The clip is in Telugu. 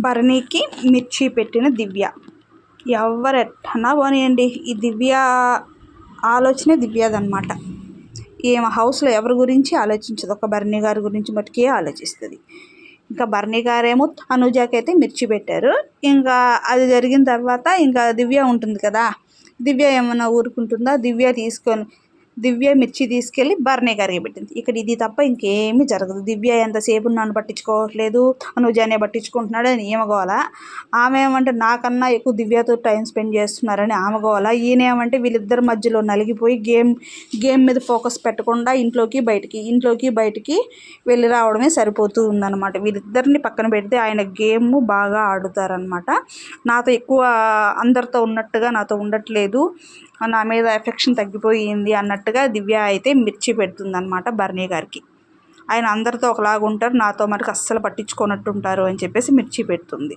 భరణికి మిర్చి పెట్టిన దివ్య. ఎవరెట్టనా పోనీయండి. ఈ దివ్య ఆలోచనే దివ్యదనమాట ఈమె హౌస్లో ఎవరి గురించి ఆలోచించదు. ఒక భరణి గారి గురించి మటుకే ఆలోచిస్తుంది. ఇంకా భరణి గారేమో అనుజాకి అయితే మిర్చి పెట్టారు. ఇంకా అది జరిగిన తర్వాత ఇంకా దివ్య ఉంటుంది కదా. దివ్య ఏమైనా ఊరుకుంటుందా? దివ్య తీసుకొని దివ్య మిర్చి తీసుకెళ్ళి బర్నే కరిగి పెట్టింది ఇక్కడ ఇది తప్ప ఇంకేమీ జరగదు. దివ్య ఎంతసేపు నన్ను పట్టించుకోవట్లేదు. అనుజానే పట్టించుకుంటున్నాడు. అని ఈమె ఆమె ఏమంటే నాకన్నా ఎక్కువ దివ్యతో టైం స్పెండ్ చేస్తున్నారని ఆమె ఈయన ఏమంటే వీళ్ళిద్దరి మధ్యలో నలిగిపోయి గేమ్ గేమ్ మీద ఫోకస్ పెట్టకుండా ఇంట్లోకి బయటికి ఇంట్లోకి బయటికి వెళ్ళి రావడమే సరిపోతూ ఉందన్నమాట. వీళ్ళిద్దరిని పక్కన పెడితే ఆయన గేమ్ బాగా ఆడుతారనమాట నాతో ఎక్కువ అందరితో ఉన్నట్టుగా నాతో ఉండట్లేదు. నా మీద ఎఫెక్షన్ తగ్గిపోయింది అన్నట్టు అన్నట్టుగా దివ్య అయితే మిర్చి పెడుతుంది అనమాట భరణి గారికి. ఆయన అందరితో ఒకలాగా ఉంటారు నాతో మటుకు అస్సలు పట్టించుకోనట్టు ఉంటారు అని చెప్పేసి మిర్చి పెడుతుంది.